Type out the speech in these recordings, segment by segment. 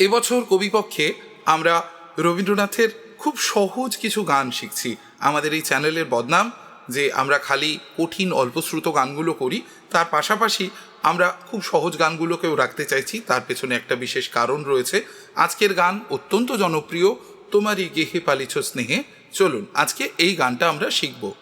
এবছর কবিপক্ষে আমরা রবীন্দ্রনাথের খুব সহজ কিছু গান শিখছি। আমাদের এই চ্যানেলের বদনাম যে আমরা খালি কঠিন অল্পশ্রুত গানগুলো করি, তার পাশাপাশি আমরা খুব সহজ গানগুলোকেও রাখতে চাইছি। তার পেছনে একটা বিশেষ কারণ রয়েছে। আজকের গান অত্যন্ত জনপ্রিয়। তোমারই গেহে পালিছ স্নেহে। চলুন, আজকে এই গানটা আমরা শিখব।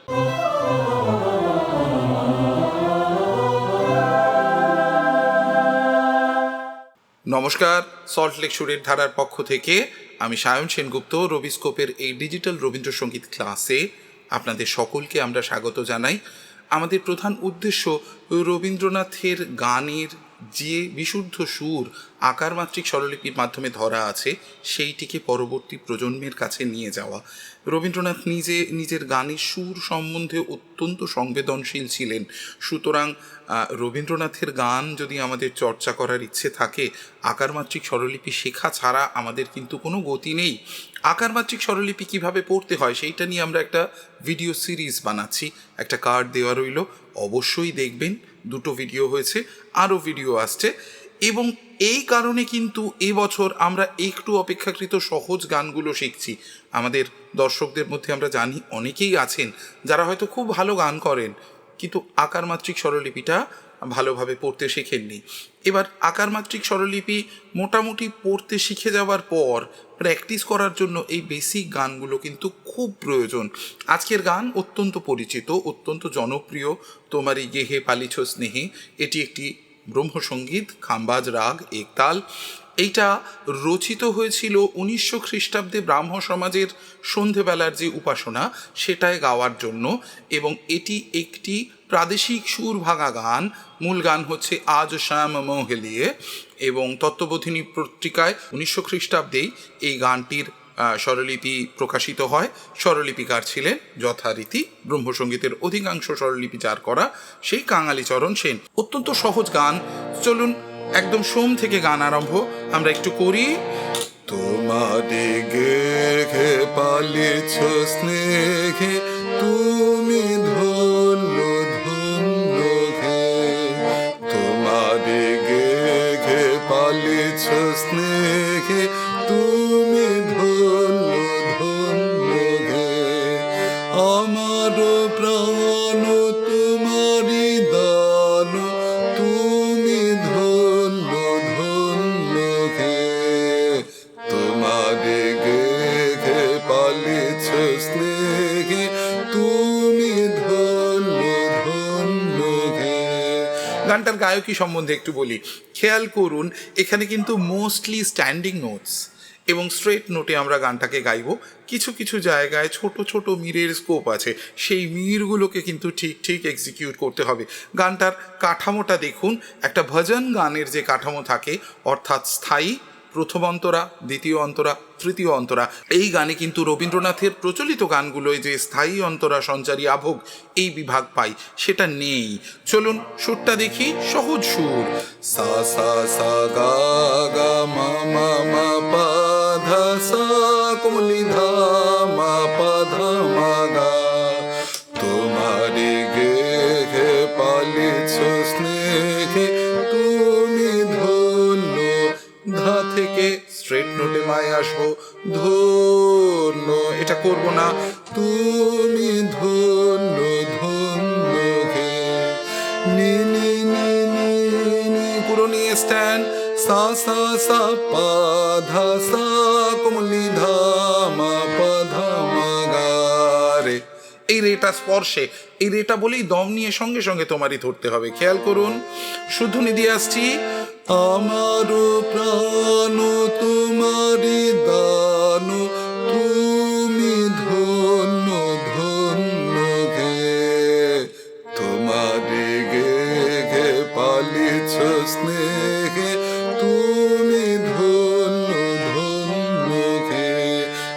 নমস্কার সল্টলেক সুরের ধারার পক্ষ থেকে আমি সায়ন সেনগুপ্ত, রবিস্কোপের এই ডিজিটাল রবীন্দ্রসঙ্গীত ক্লাসে আপনাদের সকলকে আমরা স্বাগত জানাই। আমাদের প্রধান উদ্দেশ্য রবীন্দ্রনাথের গানের যে বিশুদ্ধ সুর আকারমাত্রিক স্বরলিপির মাধ্যমে ধরা আছে, সেইটিকে পরবর্তী প্রজন্মের কাছে নিয়ে যাওয়া। রবীন্দ্রনাথ নিজে নিজের গানের সুর সম্বন্ধে অত্যন্ত সংবেদনশীল ছিলেন। সুতরাং রবীন্দ্রনাথের গান যদি আমাদের চর্চা করার ইচ্ছে থাকে আকার আকারমাত্রিক স্বরলিপি শেখা ছাড়া আমাদের কিন্তু কোনো গতি নেই। আকারমাত্রিক স্বরলিপি কীভাবে পড়তে হয়, সেইটা নিয়ে আমরা একটা ভিডিও সিরিজ বানাচ্ছি। একটা কার্ড দেওয়া রইল। অবশ্যই দেখবেন। দুটো ভিডিও হয়েছে, আরও ভিডিও আসছে। এবং এই কারণে কিন্তু এবছর আমরা একটু অপেক্ষাকৃত সহজ গানগুলো শিখছি। আমাদের দর্শকদের মধ্যে আমরা জানি অনেকেই আছেন যারা হয়তো খুব ভালো গান করেন, কিন্তু আকারমাত্রিক স্বরলিপিটা ভালোভাবে পড়তে শেখেননি। এবার আকারমাত্রিক স্বরলিপি মোটামুটি পড়তে শিখে যাওয়ার পর প্র্যাকটিস করার জন্য এই বেসিক গানগুলো কিন্তু খুব প্রয়োজন। আজকের গান অত্যন্ত পরিচিত, অত্যন্ত জনপ্রিয়। তোমারই গেহে পালিছ স্নেহে, এটি একটি ব্রহ্মসঙ্গীত খাম্বাজ, রাগ, একতাল। এইটা রচিত হয়েছিল উনিশশো খ্রিস্টাব্দে ব্রাহ্ম সমাজের সন্ধেবেলার যে উপাসনা, সেটায় গাওয়ার জন্য এবং এটি একটি প্রাদেশিক সুর ভাঙা গান। মূল গান হচ্ছে আজ শ্যাম মোহেলিয়ে এবং তত্ত্ববোধিনী পত্রিকায় উনিশশো খ্রিস্টাব্দেই এই গানটির স্বরলিপি প্রকাশিত হয়। স্বরলিপিকার ছিলেন যথারীতি ব্রহ্মসঙ্গীতের অধিকাংশ স্বরলিপি যার করা সেই কাঙালিচরণ সেন। অত্যন্ত সহজ গান। চলুন, একদম সোম থেকে গান আরম্ভ আমরা একটু করি। গেঘে পালিছ স্নেহে তুমি স্নেহে তুমি ধন্য ধন্য হে। আমার প্রাণ তোমারি দান তুমি ধন্য ধন্য হে। তোমারে গানটার গায়কী সম্বন্ধে একটু বলি। খেয়াল করুন, এখানে কিন্তু মোস্টলি স্ট্যান্ডিং নোটস এবং স্ট্রেট নোটে আমরা গানটাকে গাইব। কিছু কিছু জায়গায় ছোট ছোট মিরের স্কোপ আছে, সেই মিরগুলোকে কিন্তু ঠিক ঠিক এক্সিকিউট করতে হবে। গানটার কাঠামোটা দেখুন, একটা ভজন গানের যে কাঠামো থাকে, অর্থাৎ স্থায়ী প্রথম অন্তরা, দ্বিতীয় অন্তরা, তৃতীয় অন্তরা। এই গানে কিন্তু রবীন্দ্রনাথের প্রচলিত গানগুলোয় যে স্থায়ী অন্তরা সঞ্চারী আভোগ এই বিভাগ পাই সেটা নেই। চলুন সুরটা দেখি, সহজ সুর। সা সা সা, গা গা, মা মা মা, পা, ধা, সা, কুমলি, ধা, মা, পা, ধা, মা, গা। এটা করব না। তুমি ধন্য ধন্য হে পুরো নিয়ে স্ট্যান্ড সা সা সা, পা, ধা, সা পা রে। এই রেটা স্পর্শে, এই রেটা বলেই দম নিয়ে সঙ্গে সঙ্গে তোমারই ধরতে হবে। খেয়াল করুন শুধু দিয়ে আসছি। আমার প্রাণ তোমারি দান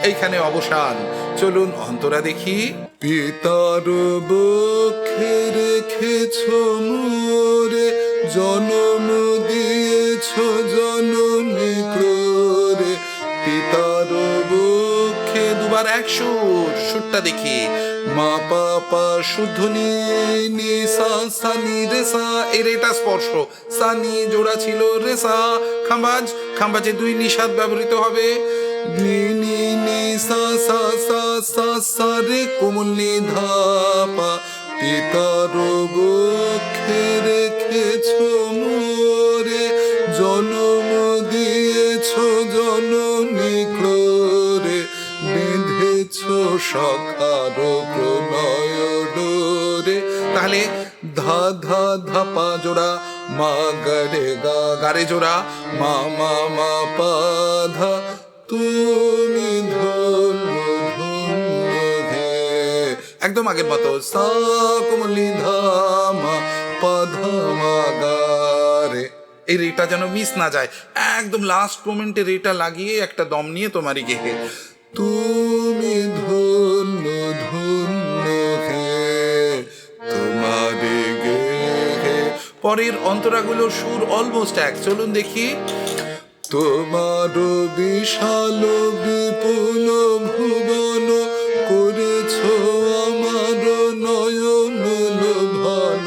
এইখানে অবসান। চলুন অন্তরা দেখি। পিতার বক্ষে রেখেছ মোরে জনম দিয়েছ জনমে ক্রোরে। পিতার বক্ষে দুবার এক সুর সুরটা দেখি। মা পাপা শুদ্ধ নি সা সা নি রে সা এর এটা স্পর্শ। সানি জোড়া ছিল রেসা খাম্বাজ খাম্বাজে দুই নিষাদ ব্যবহৃত হবে। নি নি নি সা সা সা সা সা রে কোমলি ধাপা, পিতার বক্ষে রেখেছ মোরে, জনম দিয়েছ জননী ক্রোরে, বেঁধেছ সখার প্রণয় ডোরে। তাহলে ধা ধা, ধাপা জোড়া, মা গরে গা গারে জোড়া, মা মা মা, পা, ধা। তুমি ধন্য একদম আগের মতো। সা কোমলি ধামা পা ধামা গা রে এই রেটা যেন মিস না যায়। একদম লাস্ট মোমেন্টে রেটা লাগিয়ে একটা দম নিয়ে তোমারই গেহে। তুমি ধন্য ধন্য তোমারে পরের অন্তরাগুলো সুর অলমোস্ট এক। চলুন দেখি। তোমার বিশাল বিপুল ভুবন করেছ আমার নয়ন লোভন।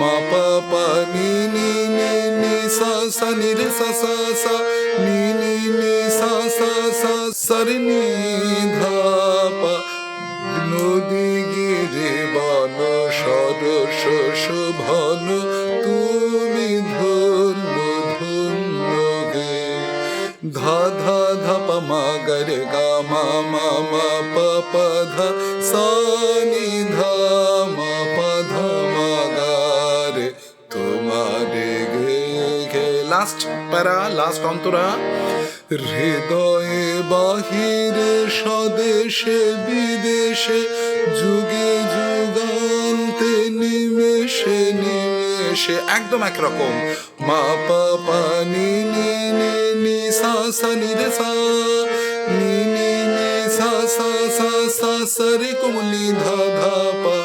মা পাপা, নি নি সা নি, রে, সা সা সা, নি নি সা সা সা সা রে নি, ধা, পা। নদী গিরে বন, সরস, শোভন ধা ধা ধা পা মা গরে গা মা মা মা পা পা ধা সা নি ধা মা পা ধা মা গা রে তোমারে গে গে লাস্ট প্যারা লাস্ট অন্তরা। হৃদয়ে বাহিরে স্বদেশে, বিদেশে, যুগে যুগান্তে নিমেষে নিমেষে একদম একরকম। মা পাপা নি নি নি নি, সা সা, নি, রে, সা। নি নি নি, সা সা সা সা সা, রে, কুমলি, ধা ধা, পা।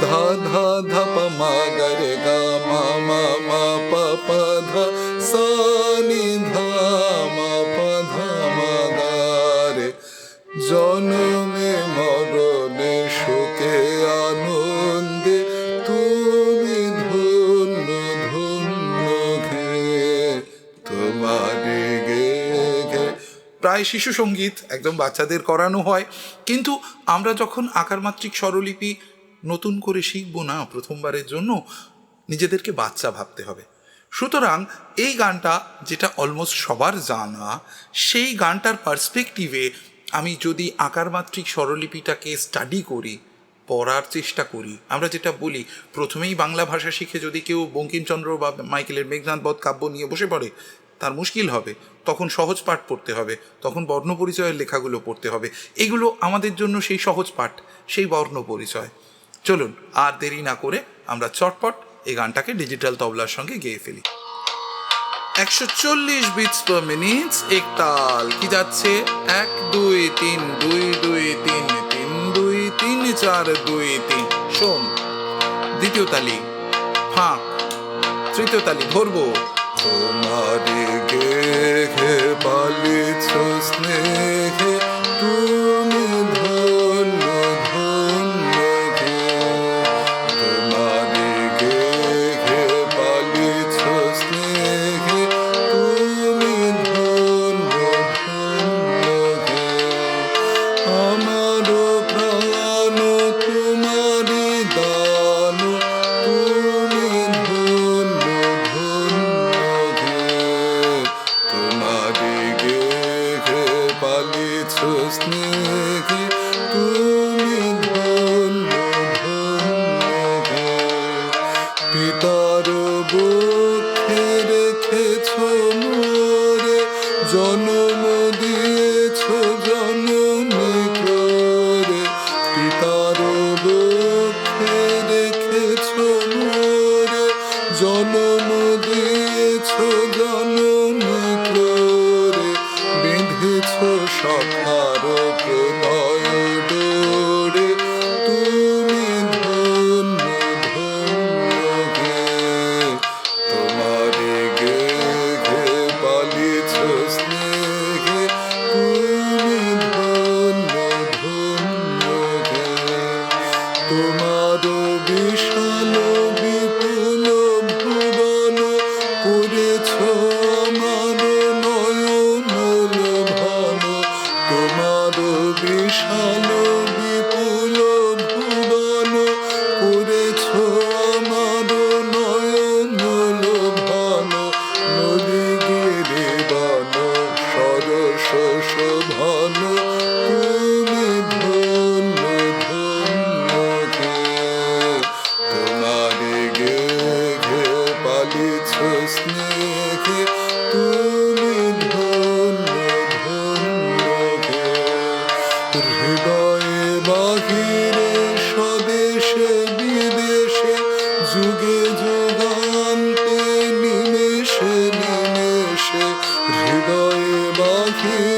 ধা ধা ধা, পা, মা, গা, রে, গা, মা মা মা, পা পা, ধা, সা, নি, ধা, মা, পা, ধা, মা, গা, রে। শিশু সংগীত একদম বাচ্চাদের করানো হয়। কিন্তু আমরা যখন আকার মাত্রিক স্বরলিপি নতুন করে শিখব না প্রথমবারের জন্য, নিজেদেরকে বাচ্চা ভাবতে হবে। সুতরাং এই গানটা যেটা অলমোস্ট সবার জানা, সেই গানটার পার্সপেক্টিভে আমি যদি আকার মাত্রিক স্বরলিপিটাকে স্টাডি করি, পড়ার চেষ্টা করি, আমরা যেটা বলি, প্রথমেই বাংলা ভাষা শিখে যদি কেউ বঙ্কিমচন্দ্র বা মাইকেলের মেঘনাথ বধ কাব্য নিয়ে বসে পড়ে তার মুশকিল হবে। তখন সহজ পাঠ পড়তে হবে, তখন বর্ণ পরিচয়ের লেখাগুলো পড়তে হবে। এগুলো আমাদের জন্য সেই সহজ পাঠ, সেই বর্ণ পরিচয় চলুন, আর দেরি না করে আমরা চটপট এই গানটাকে ডিজিটাল তবলার সঙ্গে গেয়ে ফেলি। একশো চল্লিশ বিটস পার মিনিট এক তাল কি যাচ্ছে? এক, দুই, তিন, দুই দুই, তিন তিন, দুই, তিন, চার, দুই, তিন। সোম। দ্বিতীয় তালি। ফাঁক। তৃতীয় তালি ধরবো। তোমারে গে গে পালিছ পালিছ বিশাল বিপুল ভুবন করেছ আমার নয়ন লোভান? নদী গিরে বান, সরস শোভান, তুমি ধন্য ধন্য তোমার গে ঘে পালিছ স্নেহে, তুমি যুগান্তে